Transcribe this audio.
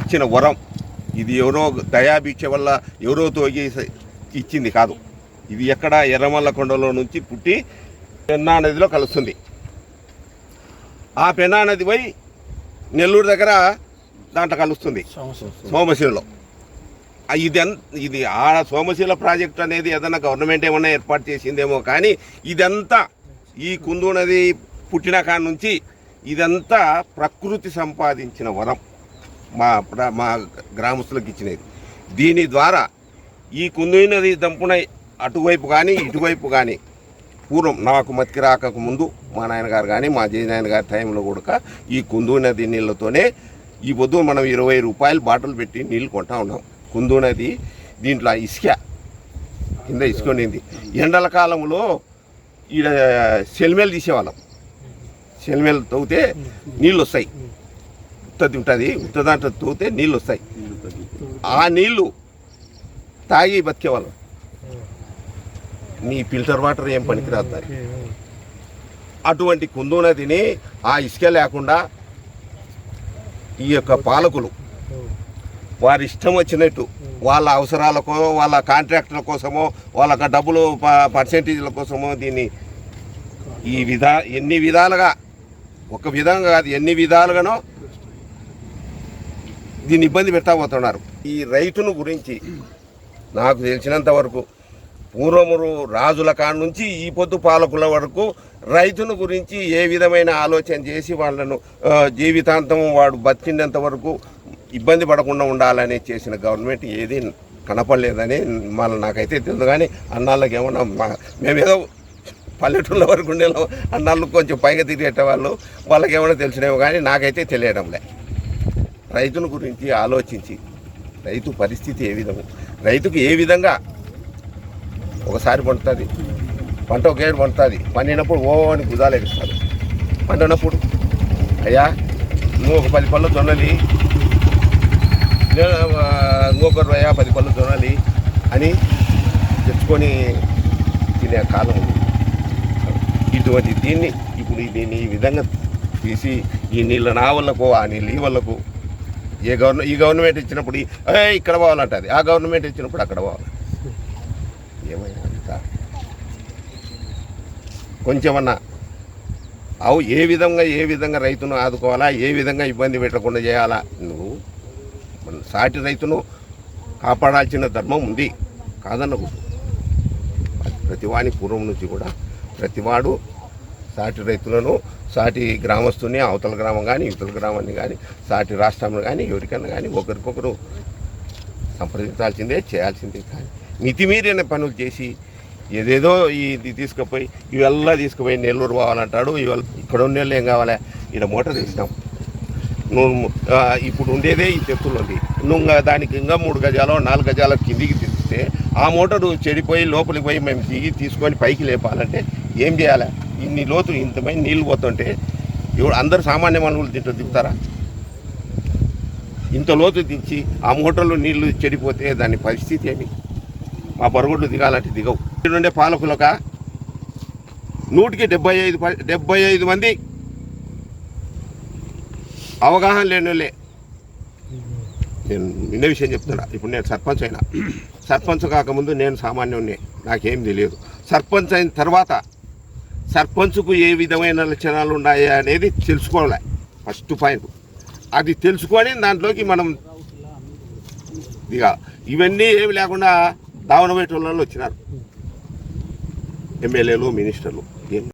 ఇచ్చిన వరం. ఇది ఎవరో దయాభిక్ష వల్ల ఎవరో తోగి ఇచ్చింది కాదు. ఇది ఎక్కడ ఎర్రమల్ల కొండలో నుంచి పుట్టి పెన్నా నదిలో కలుస్తుంది. ఆ పెన్నా నది పోయి నెల్లూరు దగ్గర దాంట్లో కలుస్తుంది. సోమశిలలో ఇది ఇది ఆ సోమశిల ప్రాజెక్ట్ అనేది ఏదైనా గవర్నమెంట్ ఏమన్నా ఏర్పాటు చేసిందేమో కానీ ఇదంతా ఈ కుందు నది పుట్టిన కాడ నుంచి ఇదంతా ప్రకృతి సంపాదించిన వరం. మా ప్ర- మా గ్రామస్తులకు ఇచ్చినది. దీని ద్వారా ఈ కుందు నది దంపున అటువైపు కానీ ఇటువైపు కానీ పూర్వం నాకు మతికి రాకకు ముందు మా నాయనగారు కానీ మా జయనాయన గారి టైంలో కూడా ఈ కుందు నది నీళ్ళతోనే ఈ పొద్దు మనం ఇరవై రూపాయలు బాటిల్ పెట్టి నీళ్ళు కొంటా ఉన్నాం. కుందు నది దీంట్లో ఇసుక కింద ఇసుకొనింది ఎండల కాలంలో ఈడ సెల్మేలు తీసేవాళ్ళం. సెల్మేలు తవ్వితే నీళ్ళు వస్తాయి. ఉత్తది ఉంటుంది ఉత్త దాంట్లో తవ్వితే నీళ్ళు వస్తాయి. ఆ నీళ్ళు తాగి బతికేవాళ్ళం. నీ ఫిల్టర్ వాటర్ ఏం పనికిరాదు. అటువంటి కుందు నదిని ఆ ఇసుక లేకుండా ఈ యొక్క పాలకులు వారి ఇష్టం వచ్చినట్టు వాళ్ళ అవసరాలకో వాళ్ళ కాంట్రాక్టుల కోసమో వాళ్ళ డబ్బులు పర్సెంటేజ్ల కోసమో దీన్ని ఈ విధా ఎన్ని విధాలుగా ఒక విధంగా కాదు ఎన్ని విధాలుగానో దీన్ని ఇబ్బంది పెట్టబోతున్నారు ఈ రైతును గురించి నాకు తెలిసినంత వరకు పూర్వమురు రాజుల కాడ నుంచి ఈ పొద్దు పాలకుల వరకు రైతును గురించి ఏ విధమైన ఆలోచన చేసి వాళ్ళను జీవితాంతం వాడు బతికినంత వరకు ఇబ్బంది పడకుండా ఉండాలని చేసిన గవర్నమెంట్ ఏది కనపడలేదని మళ్ళీ నాకైతే తెలియదు. కానీ అన్నాళ్ళకి ఏమన్నా మేమేదో పల్లెటూళ్ళ వరకు ఉండే అన్నాళ్ళు కొంచెం పైగా తిరిగేట వాళ్ళు వాళ్ళకి ఏమైనా తెలిసినేమో కానీ నాకైతే తెలియడంలే. రైతుల గురించి ఆలోచించి రైతు పరిస్థితి ఏ విధము రైతుకు ఏ విధంగా ఒకసారి పండుతుంది పంట ఒకేడు పండుతుంది పండినప్పుడు ఓ అని బుధాలేపిస్తారు పండినప్పుడు అయ్యా నువ్వు ఒక పది పళ్ళు జొన్నలి ఇంకొక అయ్యా పది పళ్ళు జొన్నలి అని తెచ్చుకొని తినే కాలం ఉంది. ఇటువంటి దీన్ని ఇప్పుడు దీన్ని ఈ విధంగా తీసి ఈ నీళ్ళ నా వల్లకు ఆ నీళ్ళు ఈ వల్లకు ఏ గవర్న ఈ గవర్నమెంట్ ఇచ్చినప్పుడు ఇక్కడ ఏ ఇక్కడ ఆ గవర్నమెంట్ ఇచ్చినప్పుడు అక్కడ పోవాలి. ఏమైనా అంత? కొంచెమన్నా అవు ఏ విధంగా ఏ విధంగా రైతును ఆదుకోవాలా ఏ విధంగా ఇబ్బంది పెట్టకుండా చేయాలా? నువ్వు మన సాటి రైతును కాపాడాల్సిన ధర్మం ఉంది. కాదన్నకూడదు ప్రతివాని పూర్వం నుంచి కూడా ప్రతివాడు సాటి రైతులను సాటి గ్రామస్తుని అవతల గ్రామం కానీ ఇవతల గ్రామాన్ని కానీ సాటి రాష్ట్రంలో కానీ ఎవరికైనా కానీ ఒకరికొకరు సంప్రదించాల్సిందే చేయాల్సిందే కానీ మితిమీరిన పనులు చేసి ఏదేదో ఇది తీసుకుపోయి ఇవెల్లా తీసుకుపోయి నెల్లూరు పోవాలంటాడు ఇవాళ ఇక్కడ ఉండే ఏం కావాలి? ఇక్కడ మోటార్ తీసినాం నువ్వు ఇప్పుడు ఉండేదే ఈ చెప్పులు ఉంది నువ్వు దానికి ఇంకా మూడు గజాలు నాలుగు గజాల కిందికి తీస్తే ఆ మోటారు చెడిపోయి లోపలికి పోయి మేము దిగి తీసుకొని పైకి లేపాలంటే ఏం చేయాలి? ఇన్ని లోతు ఇంతమైన నీళ్ళు పోతుంటే ఇప్పుడు అందరు సామాన్య మనుషులు తింటూ దిగుతారా ఇంత లోతు దించి ఆ మోటార్లో నీళ్ళు చెడిపోతే దాని పరిస్థితి ఏమి? మా పరుగుడ్లు దిగాలంటే దిగవు. ఇక్కడ పాలకులక నూటికి డెబ్బై ఐదు డెబ్బై ఐదు మంది అవగాహన లేనిలే నేను నిన్న విషయం చెప్తున్నా. ఇప్పుడు నేను సర్పంచ్ అయినా. సర్పంచ్ కాకముందు నేను సామాన్యుడిని నాకేం తెలియదు. సర్పంచ్ అయిన తర్వాత సర్పంచ్కు ఏ విధమైన లక్షణాలు ఉన్నాయి అనేది తెలుసుకోవాలి? ఫస్ట్ పాయింట్ అది తెలుసుకొని దాంట్లోకి మనం ఇక ఇవన్నీ ఏమి లేకుండా దావన వాళ్ళు వచ్చినారు. ఎమ్మెల్యేలు మినిస్టర్లు. ఏం